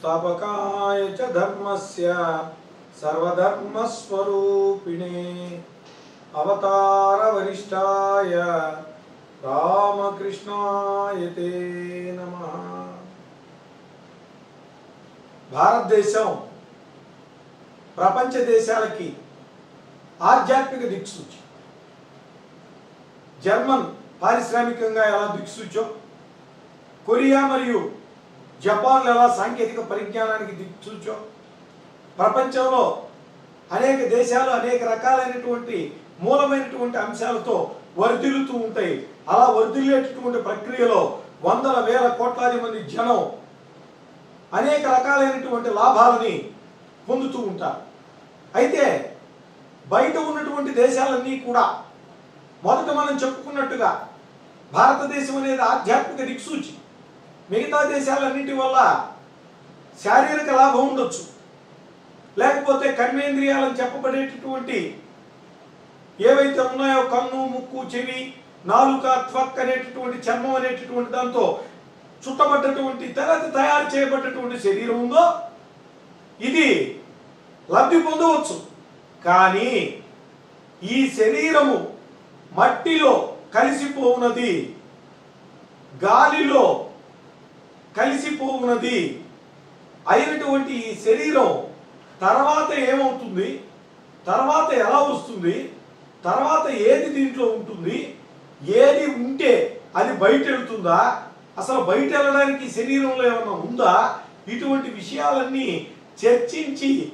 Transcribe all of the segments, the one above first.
స్థాపకాయ చ ధర్మస్య సర్వధర్మస్వరూపిణే. అవతార వరిష్టాయ రామకృష్ణాయ నమ నమః. భారతదేశం ప్రపంచ దేశాలకి ఆధ్యాత్మిక దిక్సూచి. జర్మన్ పారిశ్రామికంగా ఎలా దిక్సూచో కొరియా మరియు జపాన్లు ఎలా సాంకేతిక పరిజ్ఞానానికి దిక్సూచో ప్రపంచంలో అనేక దేశాలు అనేక రకాలైనటువంటి మూలమైనటువంటి అంశాలతో వర్ధిల్లుతూ ఉంటాయి. అలా వర్ధిల్లేటటువంటి ప్రక్రియలో వందల వేల కోట్లాది మంది జనం అనేక రకాలైనటువంటి లాభాలని పొందుతూ ఉంటారు. అయితే బయట ఉన్నటువంటి దేశాలన్నీ కూడా మొదట మనం చెప్పుకున్నట్టుగా భారతదేశం అనేది ఆధ్యాత్మిక దిక్సూచి. మిగతా దేశాలన్నింటి వల్ల శారీరక లాభం ఉండొచ్చు. లేకపోతే కర్మేంద్రియాలను చెప్పబడేటటువంటి ఏవైతే ఉన్నాయో కన్ను ముక్కు చెవి నాలుక త్వక్ అనేటటువంటి చర్మం అనేటటువంటి దాంతో చుట్టబడ్డటువంటి తర్వాత తయారు చేయబడ్డటువంటి శరీరం ఉందో ఇది లబ్ధి పొందవచ్చు. కానీ ఈ శరీరము మట్టిలో కలిసిపోవునది గాలిలో కలిసిపోవున్నది అయినటువంటి ఈ శరీరం తర్వాత ఏమవుతుంది? తర్వాత ఎలా వస్తుంది? తర్వాత ఏది దీంట్లో ఉంటుంది? ఏది ఉంటే అది బయట వెళ్తుందా అసలు బయట వెళ్ళడానికి శరీరంలో ఏమన్నా ఉందా? ఇటువంటి విషయాలన్నీ చర్చించి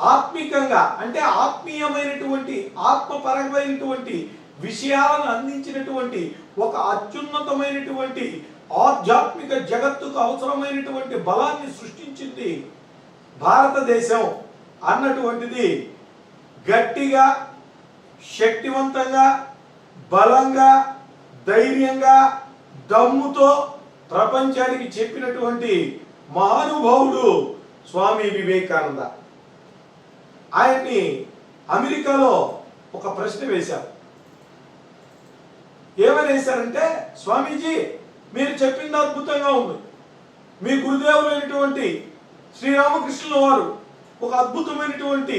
ఆత్మికంగా అంటే ఆత్మీయమైనటువంటి ఆత్మపరమైనటువంటి విషయాలను అందించినటువంటి ఒక అత్యున్నతమైనటువంటి ఆధ్యాత్మిక జగత్తుకు అవసరమైనటువంటి బలాన్ని సృష్టించింది భారతదేశం అన్నటువంటిది గట్టిగా శక్తివంతంగా బలంగా ధైర్యంగా దమ్ముతో ప్రపంచానికి చెప్పినటువంటి మహానుభావుడు స్వామి వివేకానంద. ఆయన్ని అమెరికాలో ఒక ప్రశ్న వేశారు. ఏమని వేశారంటే స్వామీజీ మీరు చెప్పింది అద్భుతంగా ఉంది. మీ గురుదేవులైనటువంటి శ్రీరామకృష్ణుల వారు ఒక అద్భుతమైనటువంటి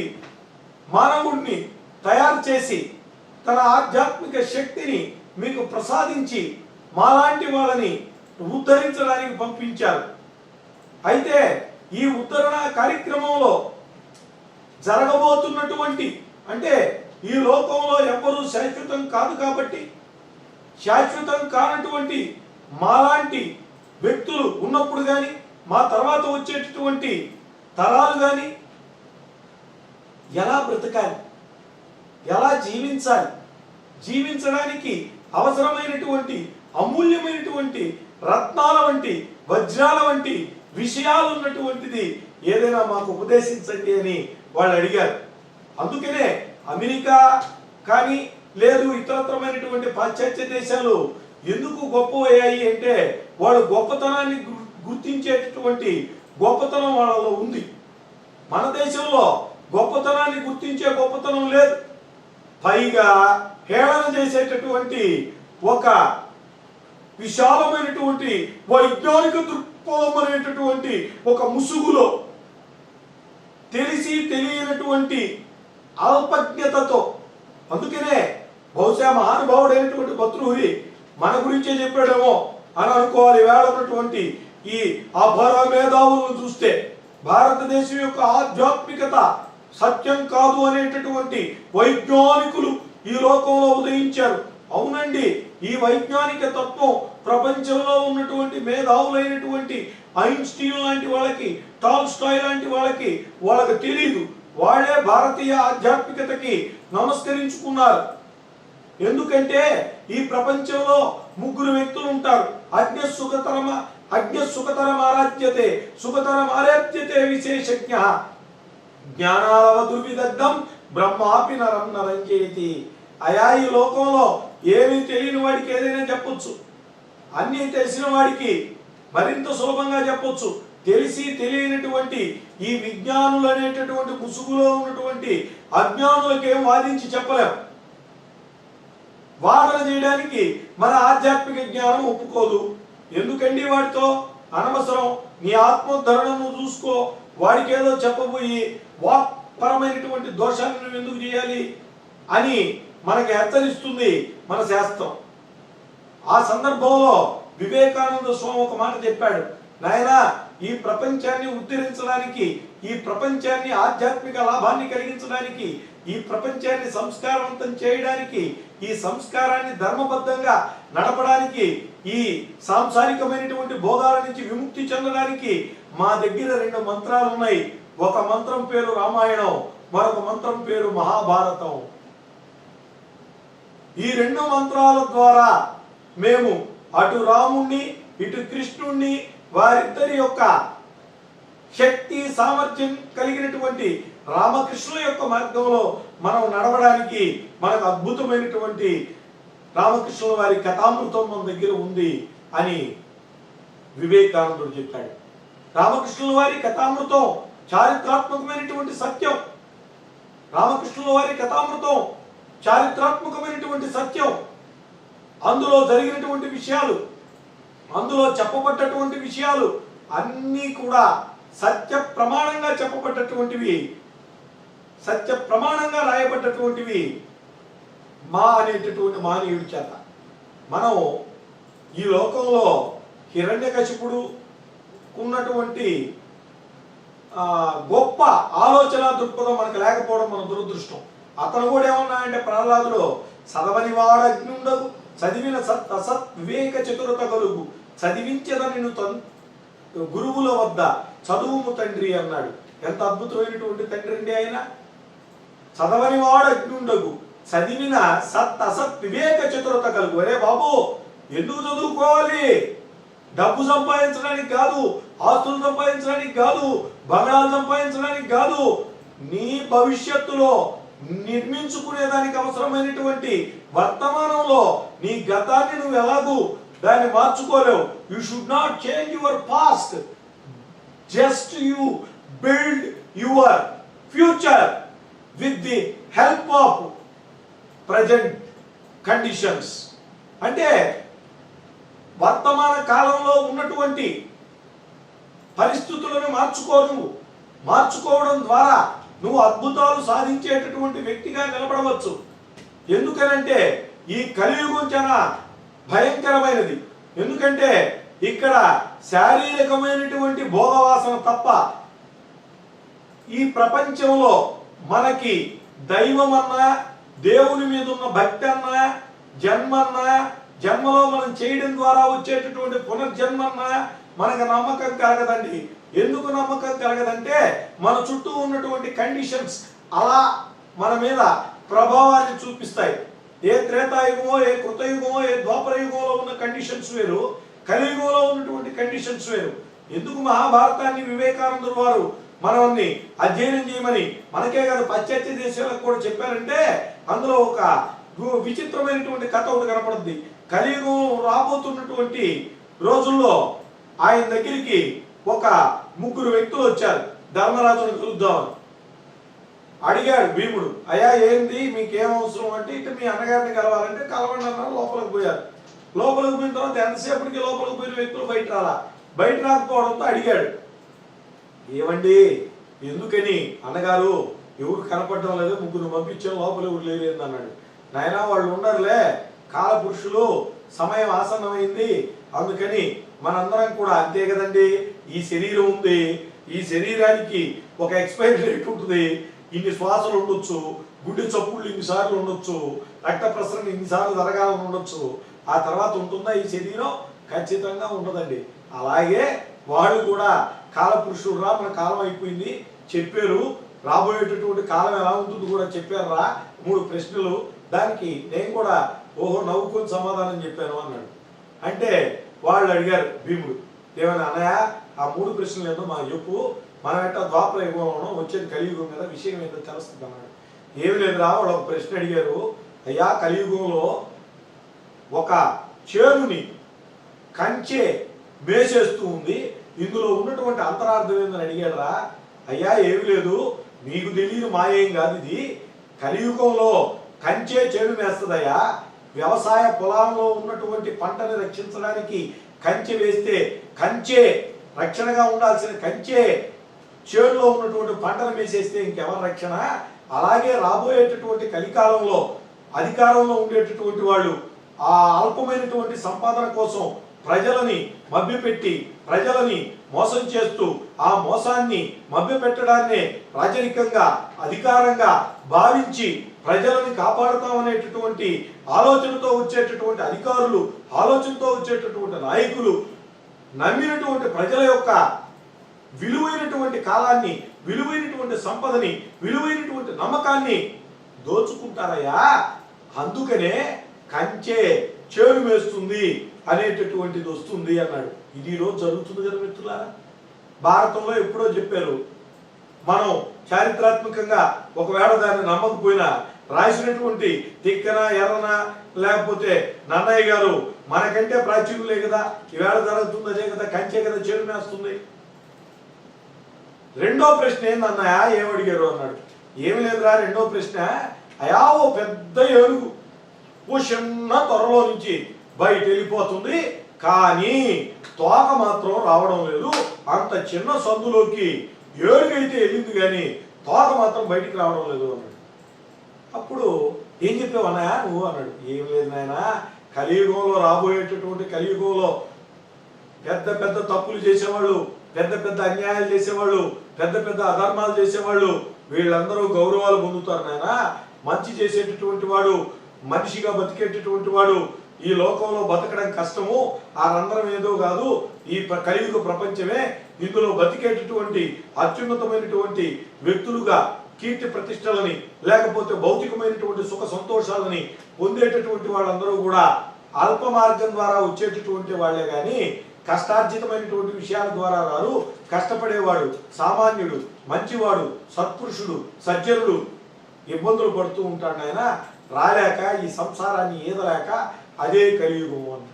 మానవుడిని తయారు చేసి తన ఆధ్యాత్మిక శక్తిని మీకు ప్రసాదించి మాలాంటి వాళ్ళని ఉద్ధరించడానికి పంపించారు. అయితే ఈ ఉద్ధరణ కార్యక్రమంలో జరగబోతున్నటువంటి అంటే ఈ లోకంలో ఎవ్వరూ శాశ్వతం కాదు కాబట్టి శాశ్వతం కానటువంటి మాలాంటి వ్యక్తులు ఉన్నప్పుడు కానీ మా తర్వాత వచ్చేటటువంటి తరాలు కానీ ఎలా బ్రతకాలి? ఎలా జీవించాలి? జీవించడానికి అవసరమైనటువంటి అమూల్యమైనటువంటి రత్నాల వంటి వజ్రాల వంటి విషయాలు ఉన్నటువంటిది ఏదైనా మాకు ఉపదేశించండి అని వాళ్ళు అడిగారు. అందుకనే అమెరికా కానీ లేదు ఇతరత్రమైనటువంటి పాశ్చాత్య దేశాలు ఎందుకు గొప్పవయ్యాయి అంటే వాళ్ళు గొప్పతనాన్ని గు- గుర్తించేటటువంటి గొప్పతనం వాళ్ళలో ఉంది. మన దేశంలో గొప్పతనాన్ని గుర్తించే గొప్పతనం లేదు. పైగా హేళన చేసేటటువంటి ఒక విశాలమైనటువంటి వైజ్ఞానిక దృక్పథం అనేటటువంటి ఒక ముసుగులో తెలిసి తెలియనటువంటి అల్పజ్ఞతతో అందుకనే బహుశా మహానుభావుడైనటువంటి భద్రుహరి మన గురించే చెప్పాడేమో అని అనుకోవాలి. వేళ ఉన్నటువంటి ఈ అభర మేధావులను చూస్తే భారతదేశం యొక్క ఆధ్యాత్మికత సత్యం కాదు అనేటటువంటి వైజ్ఞానికులు ఈ లోకంలో ఉదయించారు. అవునండి ఈ వైజ్ఞానిక తత్వం ప్రపంచంలో ఉన్నటువంటి మేధావులైనటువంటి ఐన్స్టీన్ లాంటి వాళ్ళకి టాల్స్టాయ్ లాంటి వాళ్ళకి వాళ్ళకి తెలియదు వాళ్ళే భారతీయ ఆధ్యాత్మికతకి నమస్కరించుకున్నారు. ఎందుకంటే ఈ ప్రపంచంలో ముగ్గురు వ్యక్తులు ఉంటారు. అజ్ఞ సుఖతరమ అజ్ఞ సుఖతరం ఆరాధ్యతే సుఖతరం ఆరాధ్యతే విశేషజ్ఞ. జ్ఞానాలవ దుర్విదగ్ధం బ్రహ్మాపి నరం నరంజేతి అయా ఈ లోకంలో ఏమీ తెలియని వాడికి ఏదైనా చెప్పొచ్చు. అన్నీ తెలిసిన వాడికి మరింత సులభంగా చెప్పొచ్చు. తెలిసి తెలియనటువంటి ఈ విజ్ఞానులు అనేటటువంటి ముసుగులో ఉన్నటువంటి అజ్ఞానులకేం ఏం వాదించి చెప్పలేం. వాదన చేయడానికి మన ఆధ్యాత్మిక జ్ఞానం ఒప్పుకోదు. ఎందుకండి వాడితో అనవసరం? నీ ఆత్మోద్ధరణ నువ్వు చూసుకో. వాడికి ఏదో చెప్పబోయి వాక్పరమైనటువంటి దోషాన్ని నువ్వు ఎందుకు చేయాలి అని మనకి హెచ్చరిస్తుంది మన శాస్త్రం. ఆ సందర్భంలో వివేకానంద స్వామి ఒక మాట చెప్పాడు. నాయనా ఈ ప్రపంచాన్ని ఉద్ధరించడానికి ఈ ప్రపంచాన్ని ఆధ్యాత్మిక లాభాన్ని కలిగించడానికి ఈ ప్రపంచాన్ని సంస్కారవంతం చేయడానికి ఈ సంస్కారాన్ని ధర్మబద్ధంగా నడపడానికి ఈ సాంసారికమైనటువంటి భోగాల నుంచి విముక్తి చెందడానికి మా దగ్గర రెండు మంత్రాలు ఉన్నాయి. ఒక మంత్రం పేరు రామాయణం మరొక మంత్రం పేరు మహాభారతం. ఈ రెండు మంత్రాల ద్వారా మేము అటు రాముణ్ణి ఇటు కృష్ణుణ్ణి వారిద్దరి యొక్క శక్తి సామర్థ్యం కలిగినటువంటి రామకృష్ణుల యొక్క మార్గంలో మనం నడవడానికి మనకు అద్భుతమైనటువంటి రామకృష్ణుల వారి కథామృతం మన దగ్గర ఉంది అని వివేకానందుడు చెప్పాడు. రామకృష్ణుల వారి కథామృతం చారిత్రాత్మకమైనటువంటి సత్యం. రామకృష్ణుల వారి కథామృతం చారిత్రాత్మకమైనటువంటి సత్యం. అందులో జరిగినటువంటి విషయాలు అందులో చెప్పబడ్డటువంటి విషయాలు అన్నీ కూడా సత్య ప్రమాణంగా చెప్పబడ్డటువంటివి సత్య ప్రమాణంగా రాయబడ్డటువంటివి మా అనేటటువంటి మానవుడి చేత. మనం ఈ లోకంలో హిరణ్యకశిపుడు ఉన్నటువంటి గొప్ప ఆలోచన దృక్పథం మనకు లేకపోవడం మన దురదృష్టం. అతను కూడా ఏమన్నాయంటే ప్రహ్లాదుడు చదవని వాడు చదివిన సత్ అసత్ వివేక చతురత కలుగు చదివించదని గురువుల వద్ద చదువుము తండ్రి అన్నాడు. ఎంత అద్భుతమైనటువంటి తండ్రి అండి ఆయన. చదవని వాడు అగ్నుండగు చదివిన సత్ అసత్ వివేక చతురత కలుగు. అరే బాబు ఎందుకు చదువుకోవాలి? డబ్బు సంపాదించడానికి కాదు ఆస్తులు సంపాదించడానికి కాదు బంగాళాలు సంపాదించడానికి కాదు. నీ భవిష్యత్తులో నిర్మించుకునే దానికి అవసరమైనటువంటి వర్తమానంలో నీ గతాన్ని నువ్వు ఎలాగూ దాన్ని మార్చుకోలేవు. You should not change your past just you build your future with the help of present conditions అంటే వర్తమాన కాలంలో ఉన్నటువంటి పరిస్థితులను మార్చుకో నువ్వు మార్చుకోవడం ద్వారా నువ్వు అద్భుతాలు సాధించేటటువంటి వ్యక్తిగా నిలబడవచ్చు. ఎందుకనంటే ఈ కలియుగం చాలా భయంకరమైనది. ఎందుకంటే ఇక్కడ శారీరకమైనటువంటి భోగవాసన తప్ప ఈ ప్రపంచంలో మనకి దైవం అన్నా దేవుని మీద ఉన్న భక్తి అన్నా జన్మన్నా జన్మలో మనం చేయడం ద్వారా వచ్చేటటువంటి పునర్జన్మన్నా మనకు నమ్మకం కలగదండి. ఎందుకు నమ్మకం కలగదంటే మన చుట్టూ ఉన్నటువంటి కండిషన్స్ అలా మన మీద ప్రభావాన్ని చూపిస్తాయి. ఏ త్రేతాయుగమో ఏ కృతయుగమో ఏ ద్వాపరయుగంలో ఉన్న కండిషన్స్ వేరు కలియుగంలో ఉన్నటువంటి కండిషన్స్ వేరు. ఎందుకు మహాభారతాన్ని వివేకానందుడు వారు మనల్ని అధ్యయనం చేయమని మనకే కాదు పాశ్చాత్య దేశాలకు కూడా చెప్పారంటే అందులో ఒక విచిత్రమైనటువంటి కథ ఒకటి కనపడుద్ది. కలియుగం రాబోతున్నటువంటి రోజుల్లో ఆయన దగ్గరికి ఒక ముగ్గురు వ్యక్తులు వచ్చారు. ధర్మరాజును కలుద్దామని అడిగాడు భీముడు అయ్యా ఏంది? మీకేం అవసరం? అంటే ఇటు మీ అన్నగారిని కలవాలంటే కలవండి అన్న లోపలికి పోయారు. లోపలికి పోయిన తర్వాత ఎంతసేపటికి లోపలికి పోయిన వ్యక్తులు బయట రాలా? బయట రాకపోవడంతో అడిగాడు ఏమండి ఎందుకని? అన్నగారు ఎవరు కనపడటం లేదు ముగ్గురు పంపించాం లోపల ఎవరు లేరు అన్నాడు. నాయనా వాళ్ళు ఉన్నారులే. కాలపురుషులు సమయం ఆసన్నమైంది. అందుకని మనందరం కూడా అంతే కదండి. ఈ శరీరం ఉంది. ఈ శరీరానికి ఒక ఎక్స్పైరీ డేట్ ఉంటుంది. ఇన్ని శ్వాసలు ఉండొచ్చు గుండె చప్పుళ్ళు ఇన్నిసార్లు ఉండొచ్చు రక్త ప్రసరణ ఇన్నిసార్లు జరగాలని ఉండొచ్చు. ఆ తర్వాత ఉంటుందా ఈ శరీరం? ఖచ్చితంగా ఉండదండి. అలాగే వాళ్ళు కూడా కాలపురుషుడు రా మన కాలం అయిపోయింది. చెప్పారు రాబోయేటటువంటి కాలం ఎలా ఉంటుంది కూడా చెప్పారు రా మూడు ప్రశ్నలు. దానికి నేను కూడా ఓహో నవ్వుకొని సమాధానం చెప్పాను అన్నాడు. అంటే వాళ్ళు అడిగారు భీముడు ఏమైనా అన్నయ్య ఆ మూడు ప్రశ్నలు ఏదో మాకు చెప్పు. మనం ఎట్టా ద్వాపర యుగంలో వచ్చేది కలియుగం కదా విషయం ఏంటో తెలుస్తుంది అన్నాడు. ఏమి లేదురా వాళ్ళు ఒక ప్రశ్న అడిగారు. అయ్యా కలియుగంలో ఒక చేనుని కంచె మేసేస్తూ ఉంది. ఇందులో ఉన్నటువంటి అంతరార్థం ఏందని అడిగాడరా? అయ్యా ఏమి లేదు. మీకు తెలియదు మాయేం కాదు ఇది. కలియుగంలో కంచే చేను వేస్తుందయ్యా వ్యవసాయ పొలాల్లో ఉన్నటువంటి పంటని రక్షించడానికి కంచె వేస్తే కంచె రక్షణగా ఉండాల్సిన కంచే చేడులో ఉన్నటువంటి పంటను వేసేస్తే ఇంకెవరి రక్షణ? అలాగే రాబోయేటటువంటి కలికాలంలో అధికారంలో ఉండేటటువంటి వాళ్ళు ఆ అల్పమైనటువంటి సంపాదన కోసం ప్రజలని మభ్యపెట్టి ప్రజలని మోసం చేస్తూ ఆ మోసాన్ని మభ్యపెట్టడాన్నే రాజరికంగా అధికారంగా భావించి ప్రజలను కాపాడుతామనేటటువంటి ఆలోచనతో వచ్చేటటువంటి అధికారులు ఆలోచనతో వచ్చేటటువంటి నాయకులు నమ్మినటువంటి ప్రజల యొక్క విలువైనటువంటి కాలాన్ని విలువైనటువంటి సంపదని విలువైనటువంటి నమ్మకాన్ని దోచుకుంటారయ్యా. అందుకనే కంచె చేరు వేస్తుంది అనేటటువంటిది వస్తుంది అన్నాడు. ఇది ఈరోజు రోజు జరుగుతుంది కదా మిత్రులారా? భారతంలో ఎప్పుడో చెప్పారు మనం చారిత్రాత్మకంగా ఒకవేళ దాన్ని నమ్మకపోయినా రాసినటువంటి తిక్కన ఎర్రన లేకపోతే నన్నయ్య గారు మనకంటే ప్రాచుర్యులే కదా. ఈవేళ జరుగుతుంది అదే కదా కంచే కదా చేరు వేస్తుంది రెండో ప్రశ్న ఏందన్నయ్య ఏమడిగారు అన్నాడు. ఏమి లేదురా రెండో ప్రశ్న అయా ఓ పెద్ద ఏనుగు ఓ చిన్న త్వరలో నుంచి బయట వెళ్ళిపోతుంది. కానీ తోక మాత్రం రావడం లేదు. అంత చిన్న సందులోకి ఏడుగైతే వెళ్ళింది కానీ తోక మాత్రం బయటికి రావడం లేదు అన్నాడు. అప్పుడు ఏం చెప్పావు అన్నయ్య నువ్వు? అన్నాడు. ఏం లేదు నాయన కలియుగంలో రాబోయేటటువంటి కలియుగంలో పెద్ద పెద్ద తప్పులు చేసేవాళ్ళు పెద్ద పెద్ద అన్యాయాలు చేసేవాళ్ళు పెద్ద పెద్ద అధర్మాలు చేసేవాళ్ళు వీళ్ళందరూ గౌరవాలు పొందుతారు నాయన. మంచి చేసేటటువంటి వాడు మనిషిగా బతికేటటువంటి వాడు ఈ లోకంలో బతకడం కష్టము ఆ రంధ్రం ఏదో కాదు. ఈ ప్ర- కలియుగ ప్రపంచమే ఇందులో బతికేటటువంటి అత్యున్నతమైనటువంటి వ్యక్తులుగా కీర్తి ప్రతిష్టలని లేకపోతే భౌతికమైనటువంటి సుఖ సంతోషాలని పొందేటటువంటి వాళ్ళందరూ కూడా అల్ప మార్గం ద్వారా వచ్చేటటువంటి వాళ్ళే కానీ కష్టార్జితమైనటువంటి విషయాల ద్వారా రారు. కష్టపడేవాడు సామాన్యుడు మంచివాడు సత్పురుషుడు సజ్జనుడు. ఇబ్బందులు పడుతూ ఉంటాడు ఆయన రాలేక ఈ సంసారాన్ని ఈదలేక అదే కలియుగం అంట.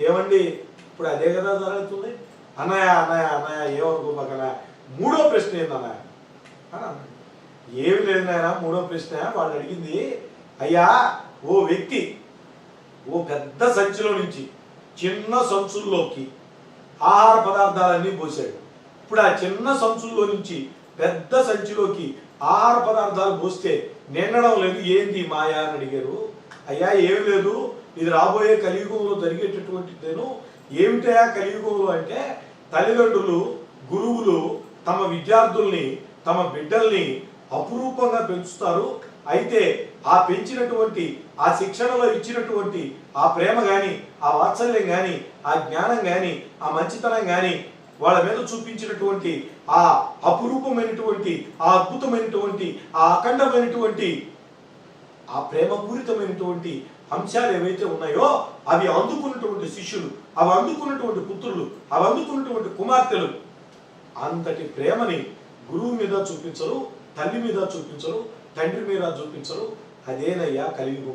ఏమండి? ఇప్పుడు అదే కదా జరుగుతుంది. అన్నయ్య అన్నయ్య అన్నయ్య ఏమనుకోమాకనా మూడో ప్రశ్న ఏంది అన్నయ్య? ఏమి లేదు నాయన మూడో ప్రశ్న. వాళ్ళు అడిగింది అయ్యా ఓ వ్యక్తి ఓ పెద్ద సంచిలో నుంచి చిన్న సంచుల్లోకి ఆహార పదార్థాలన్నీ పోసాడు ఇప్పుడు ఆ చిన్న సంచుల్లో నుంచి పెద్ద సంచిలోకి ఆహార పదార్థాలు పోస్తే నిండడం లేదు ఏంది మాయా అని అడిగారు. అయ్యా ఏమి లేదు. ఇది రాబోయే కలియుగంలో జరిగేటటువంటిదేను. ఏమిటయా కలియుగంలో అంటే తల్లిదండ్రులు గురువులు తమ విద్యార్థుల్ని తమ బిడ్డల్ని అపురూపంగా పెంచుతారు. అయితే ఆ పెంచినటువంటి ఆ శిక్షణలో ఇచ్చినటువంటి ఆ ప్రేమ కానీ ఆ వాత్సల్యం కానీ ఆ జ్ఞానం కానీ ఆ మంచితనం కానీ వాళ్ళ మీద చూపించినటువంటి ఆ అపురూపమైనటువంటి ఆ అద్భుతమైనటువంటి ఆ అఖండమైనటువంటి ఆ ప్రేమపూరితమైనటువంటి అంశాలు ఏవైతే ఉన్నాయో అవి అందుకున్నటువంటి శిష్యులు అవి అందుకున్నటువంటి పుత్రులు అవి అందుకున్నటువంటి కుమార్తెలు. అంతటి ప్రేమని గురువు మీద చూపించరు తల్లి మీద చూపించరు తండ్రి మీద చూపించరు. అదేనయ్యా కలిగి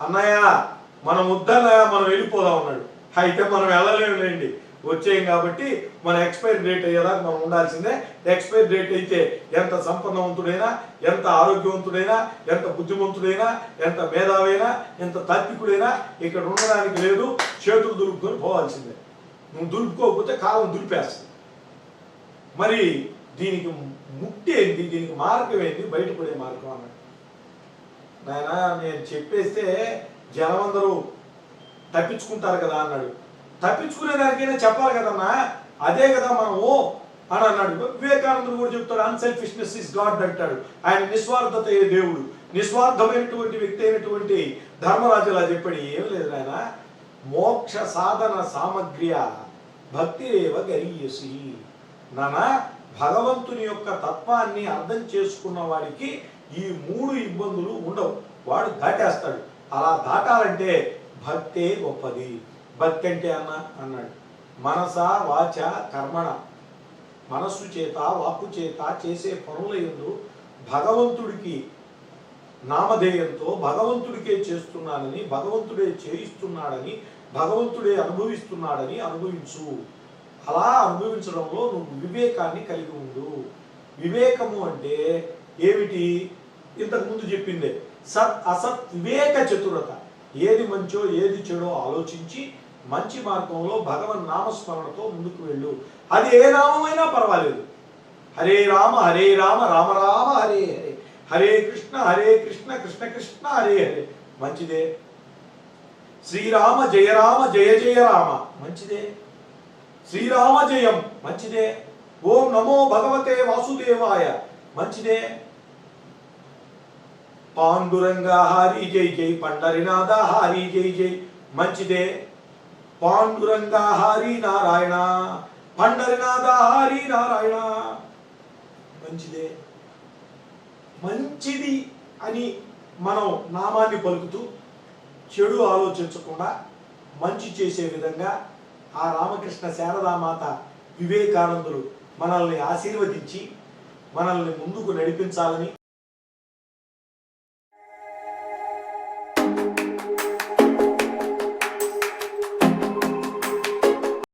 అన్నయ్య మనం వద్దన్నయ్య మనం వెళ్ళిపోదాం అన్నాడు. అయితే మనం వెళ్ళలేములేండి. వచ్చేయం కాబట్టి మన ఎక్స్పైరీ డేట్ అయ్యేదాకా మనం ఉండాల్సిందే. ఎక్స్పైరీ డేట్ అయితే ఎంత సంపన్నవంతుడైనా ఎంత ఆరోగ్యవంతుడైనా ఎంత బుద్ధిమంతుడైనా ఎంత మేధావైనా ఎంత తాత్వికుడైనా ఇక్కడ ఉండడానికి లేదు. చేతులు దులుపుకొని పోవాల్సిందే. నువ్వు దులుపుకోకపోతే కాలం దులిపేస్తుంది. మరి దీనికి ముట్టి ఏంటి? దీనికి మార్గం ఏంటి? బయటపడే మార్గం అన్నాడు నాయనా నేను చెప్పేస్తే జనమందరూ తప్పించుకుంటారు కదా అన్నాడు. తప్పించుకునే దానికైనా చెప్పాలి కదన్నా అదే కదా మనము అని అన్నాడు. వివేకానందుడు కూడా చెప్తాడు అన్సెల్ఫిష్నెస్ ఇస్ గాడ్ అంటాడు. ఆయన నిస్వార్థత ఏ దేవుడు? నిస్వార్థమైనటువంటి వ్యక్తి అయినటువంటి ధర్మరాజు అలా చెప్పాడు. ఏం లేదు ఆయన మోక్ష సాధన సామగ్రి భక్తి రేవ గరీయసి. నానా భగవంతుని యొక్క తత్వాన్ని అర్థం చేసుకున్న వాడికి ఈ మూడు ఇబ్బందులు ఉండవు. వాడు దాటేస్తాడు. అలా దాటాలంటే భక్తే గొప్పది. భక్తి అంటే అన్న అన్నాడు. మనస వాచ కర్మణ. మనస్సు చేత వాక్కు చేత చేసే పనుల ఎందు భగవంతుడికి నామధేయంతో భగవంతుడికే చేస్తున్నానని భగవంతుడే చేయిస్తున్నాడని భగవంతుడే అనుభవిస్తున్నాడని అనుభవించు. అలా అనుభవించడంలో నువ్వు వివేకాన్ని కలిగి ఉండు. వివేకము అంటే ఏమిటి? ఇంతకు ముందు చెప్పిందే సత్ అసత్ వివేక చతురత. ఏది మంచో ఏది చెడో ఆలోచించి మంచి మార్గంలో భగవన్ నామస్మరణతో ముందుకు వెళ్ళు. అది ఏ నామమైనా పర్వాలేదు. హరే రామ హరే రామ రామ రామ హరే హరే. హరే కృష్ణ హరే కృష్ణ కృష్ణ కృష్ణ హరే హరే. మంచిదే. శ్రీరామ జయ రామ జయ జయ రామ. మంచిదే. శ్రీరామ జయం. మంచిదే. ఓం నమో భగవతే వాసుదేవాయ. మంచిదే. పాండురంగ హారి జై జై పండరినాథ హారి జై జై. మంచిదే. పాండురంగ హారి నారాయణ పండరినాథ హారి నారాయణ. మంచిదే. మంచిది అని మనం నామాన్ని పలుకుతూ చెడు ఆలోచించకుండా మంచి చేసే విధంగా ఆ రామకృష్ణ శారదామాత వివేకానందులు మనల్ని ఆశీర్వదించి మనల్ని ముందుకు నడిపించాలని